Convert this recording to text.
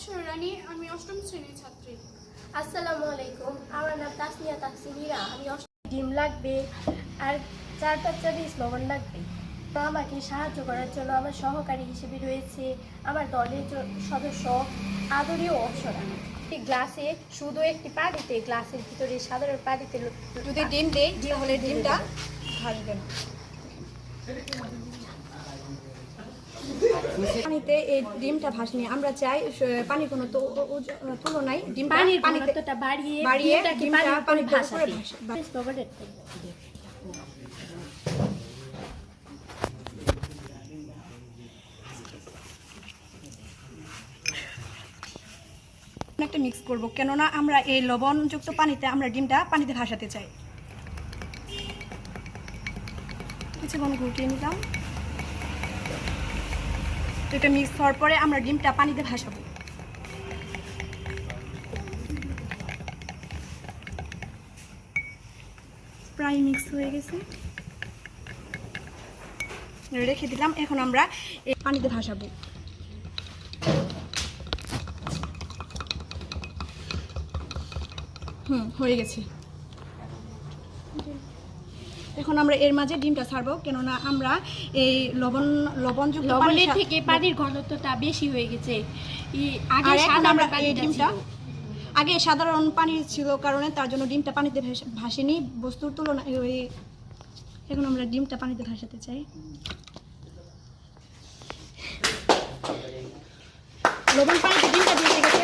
শ্রেণির ছাত্রী। আসসালামু আলাইকুম আমার নাম তাসনিয়া তাসনিরা আমি অষ্টম ডিম লাগবে আর চার পাঁচটা পিস লবণ লাগবে। তো আমাকে সাহায্য করার জন্য আমার সহকারী হিসেবে রয়েছে আমার দলের সদস্য আদরীয় অপসরা। একটি গ্লাসে শুধু একটি পানিতে গ্লাসের ভিতরে সাধারণ পানিতে যদি ডিম দেই তাহলে ডিমটা ভাসবে না পানিতে এই ডিমটা ভাসনি। আমরা চাই কোনো তো তুলনায় ডিমটা পানির পানিতে বাড়িয়ে বাড়িয়ে ডিমটা ভাসাতে। একটা মিক্স করব কেননা আমরা এই লবণযুক্ত পানিতে আমরা ডিমটা পানিতে ভাসাতে চাই। কিছুক্ষণ ঘুরিয়ে নিলাম। তো এটা মিক্স হওয়ার পরে আমরা ডিমটা পানিতে ভাসাবো। প্রায় মিক্স হয়ে গেছে। রেখে দিলাম, এখন আমরা এই পানিতে ভাসাবো। হুম, হয়ে গেছে। এখন আমরা এর মাঝে ডিমটা ছাড়বো কেননা আমরা এই লবণ লবণযুক্ত লবণের থেকে পানির ঘনত্বটা বেশি হয়ে গেছে। আগে সাধারণ পানি ছিল কারণে তার জন্য ডিমটা পানিতে ভাসেনি। বস্তুর তুলনায় ওই এখন আমরা ডিমটা পানিতে ভাসাতে চাই। লবণ পানিতে ডিমটা দিয়ে গেছে।